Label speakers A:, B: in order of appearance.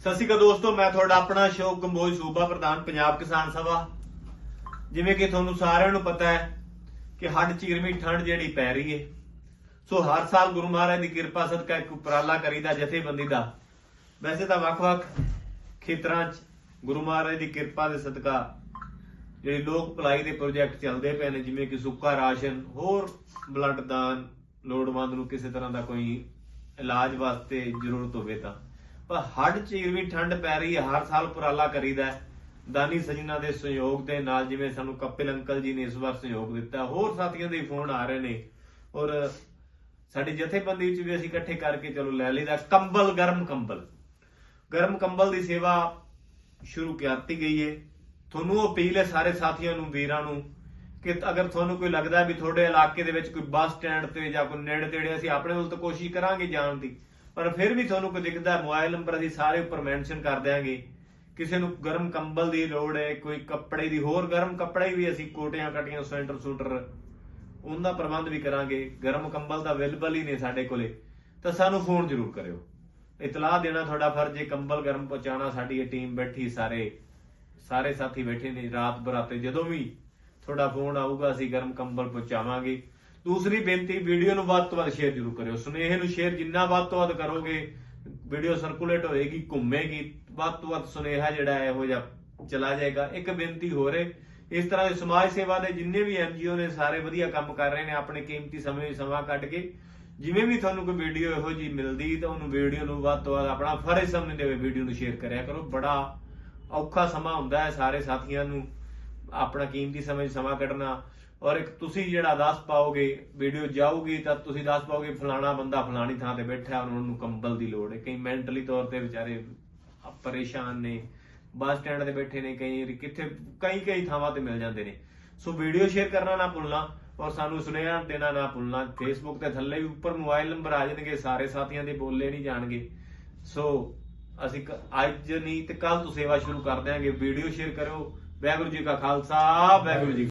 A: ਸਤਿ ਸ਼੍ਰੀ ਅਕਾਲ ਦੋਸਤੋ, ਮੈਂ ਤੁਹਾਡਾ ਆਪਣਾ ਅਸ਼ੋਕ ਕੰਬੋਜ ਸੂਬਾ ਪ੍ਰਧਾਨ ਪੰਜਾਬ ਕਿਸਾਨ ਸਭਾ। ਜਿਵੇਂ ਕਿ ਤੁਹਾਨੂੰ ਸਾਰਿਆਂ ਨੂੰ ਪਤਾ ਹੈ ਕਿ ਹੱਡ ਚੀਰਵੀਂ ਠੰਡ ਜਿਹੜੀ ਪੈ ਰਹੀ ਏ ਸੋ ਹਰ ਸਾਲ ਗੁਰੂ ਮਹਾਰਾਜ ਦੀ ਕਿਰਪਾ ਸਦਕਾ ਇੱਕ ਉਪਰਾਲਾ ਕਰੀਦਾ ਜਥੇਬੰਦੀ ਦਾ। ਵੈਸੇ ਤਾਂ ਵੱਖ-ਵੱਖ ਖੇਤਰਾਂ 'ਚ ਗੁਰੂ ਮਹਾਰਾਜ ਦੀ ਕਿਰਪਾ ਦੇ ਸਦਕਾ ਜਿਹੜੇ ਲੋਕ ਭਲਾਈ ਦੇ ਪ੍ਰੋਜੈਕਟ ਚੱਲਦੇ ਪਏ ਨੇ, ਜਿਵੇਂ ਕਿ ਸੁੱਕਾ ਰਾਸ਼ਨ, ਹੋਰ ਬਲੱਡ ਦਾਨ ਲੋੜਵੰਦ ਨੂੰ ਕਿਸੇ ਤਰ੍ਹਾਂ ਦਾ ਕੋਈ ਇਲਾਜ ਵਾਸਤੇ ਜ਼ਰੂਰਤ ਹੋਵੇ ਤਾਂ। ਪਰ ਹੱਡ ਚੀਰਵੀਂ ਠੰਡ ਪੈ ਰਹੀ ਹੈ, ਹਰ ਸਾਲ ਉਪਰਾਲਾ ਕਰੀਦਾ ਦਾਨੀ ਸਜਣਾ ਦੇ ਸਹਿਯੋਗ ਦੇ ਨਾਲ ਜਿਵੇਂ ਸਾਨੂੰ ਕਪਿਲ ਅੰਕਲ ਜੀ ਨੇ ਇਸ ਵਾਰ ਸਹਿਯੋਗ ਦਿੱਤਾ, ਹੋਰ ਸਾਥੀਆਂ ਦੇ ਫੋਨ ਆ ਰਹੇ ਨੇ। ਔਰ ਸਾਡੀ ਜਥੇਬੰਦੀ ਵਿੱਚ ਵੀ ਅਸੀਂ ਇਕੱਠੇ ਕਰਕੇ ਚਲੋ ਲੈ ਲਈਦਾ, ਕੰਬਲ, ਗਰਮ ਕੰਬਲ। ਗਰਮ ਕੰਬਲ ਦੀ ਸੇਵਾ ਸ਼ੁਰੂ ਕੀਤੀ ਗਈ ਹੈ ਤੁਹਾਨੂੰ ਅਪੀਲ ਹੈ ਸਾਰੇ ਸਾਥੀਆਂ ਨੂੰ, ਵੀਰਾਂ ਨੂੰ, ਕਿ ਅਗਰ ਤੁਹਾਨੂੰ ਕੋਈ ਲੱਗਦਾ ਵੀ ਤੁਹਾਡੇ ਇਲਾਕੇ ਦੇ ਵਿੱਚ ਕੋਈ ਬੱਸ ਸਟੈਂਡ ਤੇ ਜਾਂ ਕੋਈ ਨੇੜੇ ਤੇੜੇ ਅਸੀਂ ਆਪਣੇ ਵੱਲ ਤੋਂ ਕੋਸ਼ਿਸ਼ ਕਰਾਂਗੇ ਜਾਣ ਦੀ ਪਰ ਫਿਰ ਵੀ ਤੁਹਾਨੂੰ ਕੋਈ ਦਿਖਦਾ, ਮੋਬਾਈਲ ਨੰਬਰ ਅਸੀਂ ਸਾਰੇ ਉੱਪਰ ਮੈਂਸ਼ਨ ਕਰ ਦਿਆਂਗੇ। ਕਿਸੇ ਨੂੰ ਗਰਮ ਕੰਬਲ ਦੀ ਲੋੜ ਹੈ, ਕੋਈ ਕੱਪੜੇ ਦੀ, ਹੋਰ ਗਰਮ ਕੱਪੜੇ ਵੀ ਅਸੀਂ ਕੋਟੀਆਂ ਕਟੀਆਂ, ਸਵੈਂਟਰ ਸੂਟਰ, ਉਹਦਾ ਪ੍ਰਬੰਧ ਵੀ ਕਰਾਂਗੇ। ਗਰਮ ਕੰਬਲ ਤਾਂ ਅਵੇਲੇਬਲ ਹੀ ਨੇ ਸਾਡੇ ਕੋਲੇ, ਤਾਂ ਸਾਨੂੰ ਫੋਨ ਜ਼ਰੂਰ ਕਰਿਓ। ਇਤਲਾਹ ਦੇਣਾ ਤੁਹਾਡਾ ਫਰਜ਼ ਹੈ, ਕੰਬਲ ਗਰਮ ਪਹੁੰਚਾਉਣਾ, ਸਾਡੀ ਇਹ ਟੀਮ ਬੈਠੀ ਸਾਰੇ ਸਾਰੇ ਸਾਥੀ ਬੈਠੇ ਨੇ, ਰਾਤ ਬਰਾਤੇ ਜਦੋਂ ਵੀ ਤੁਹਾਡਾ ਫੋਨ ਆਊਗਾ, ਅਸੀਂ ਗਰਮ ਕੰਬਲ ਪਹੁੰਚਾਵਾਂਗੇ। ਦੂਸਰੀ ਬੇਨਤੀ, ਵੀਡੀਓ ਨੂੰ ਵੱਧ ਤੋਂ ਵੱਧ ਸ਼ੇਅਰ ਜ਼ਰੂਰ ਕਰਿਓ। ਸੁਨੇਹੇ ਨੂੰ ਸ਼ੇਅਰ ਜਿੰਨਾ ਵੱਧ ਤੋਂ ਵੱਧ ਕਰੋਗੇ, ਵੀਡੀਓ ਸਰਕੂਲੇਟ ਹੋਏਗੀ, ਘੁੰਮੇਗੀ, ਵੱਧ ਤੋਂ ਵੱਧ ਸੁਨੇਹਾ ਜਿਹੜਾ ਹੈ, ਇਹੋ ਜਿਹਾ ਚਲਾ ਜਾਏਗਾ। ਇੱਕ ਬੇਨਤੀ ਹੋ ਰਹੀ ਇਸ ਤਰ੍ਹਾਂ ਦੇ ਸਮਾਜ ਸੇਵਾ ਦੇ ਜਿੰਨੇ ਵੀ ਐਨਜੀਓ ਨੇ, ਸਾਰੇ ਵਧੀਆ ਕੰਮ ਕਰ ਰਹੇ ਨੇ, ਆਪਣੇ ਕੀਮਤੀ ਸਮੇਂ ਵਿੱਚ ਸਮਾਂ ਕੱਢ ਕੇ, ਜਿਵੇਂ ਵੀ ਤੁਹਾਨੂੰ ਕੋਈ ਵੀਡੀਓ ਇਹੋ ਜੀ ਮਿਲਦੀ, ਤਾਂ ਉਹਨੂੰ ਵੀਡੀਓ ਨੂੰ ਵੱਧ ਤੋਂ ਵੱਧ ਆਪਣਾ ਫਰਜ਼ ਸਮਝਦੇ ਹੋਏ ਵੀਡੀਓ ਨੂੰ ਸ਼ੇਅਰ ਕਰਿਆ ਕਰੋ। ਬੜਾ ਔਖਾ ਸਮਾਂ ਹੁੰਦਾ ਹੈ, ਸਾਰੇ ਸਾਥੀਆਂ ਨੂੰ। ਆਪਣਾ ਕੀਮਤੀ ਸਮੇਂ 'ਚ ਸਮਾਂ ਕੱਢਣਾ। ਔਰ ਇੱਕ ਤੁਸੀਂ ਜਿਹੜਾ ਦੱਸ ਪਾਓਗੇ ਵੀਡੀਓ ਜਾਊਗੀ ਤਾਂ ਤੁਸੀਂ ਦੱਸ ਪਾਓਗੇ, ਫਲਾਣਾ ਬੰਦਾ ਫਲਾਣੀ ਥਾਂ ਤੇ ਬੈਠਾ, ਉਹਨਾਂ ਨੂੰ ਕੰਬਲ ਦੀ ਲੋੜ ਹੈ। ਕਈ ਮੈਂਟਲੀ ਤੌਰ ਤੇ ਵਿਚਾਰੇ ਪਰੇਸ਼ਾਨ ਨੇ ਬੱਸ ਸਟੈਂਡ ਤੇ ਬੈਠੇ ਨੇ, ਕਈ ਕਿੱਥੇ, ਕਈ ਕਈ ਥਾਵਾਂ ਤੇ ਮਿਲ ਜਾਂਦੇ ਨੇ। ਸੋ ਵੀਡੀਓ ਸ਼ੇਅਰ ਕਰਨਾ ਨਾ ਭੁੱਲਣਾ ਔਰ ਸਾਨੂੰ ਸੁਨੇਹਾ ਦੇਣਾ ਨਾ ਭੁੱਲਣਾ। ਫੇਸਬੁੱਕ ਤੇ ਥੱਲੇ ਵੀ ਉੱਪਰ ਮੋਬਾਈਲ ਨੰਬਰ ਆ ਜਾਣਗੇ, ਸਾਰੇ ਸਾਥੀਆਂ ਦੇ ਬੋਲੇ ਨਹੀਂ ਜਾਣਗੇ। ਸੋ ਅਸੀਂ ਅੱਜ ਨਹੀਂ ਤੇ ਕੱਲ ਤੋਂ ਸੇਵਾ ਸ਼ੁਰੂ ਕਰ ਦਿਆਂਗੇ। ਵੀਡੀਓ ਸ਼ੇਅਰ ਕਰੋ ਵਾਹਿਗੁਰੂ ਜੀ ਕਾ ਖਾਲਸਾ ਵਾਹਿਗੁਰੂ ਜੀ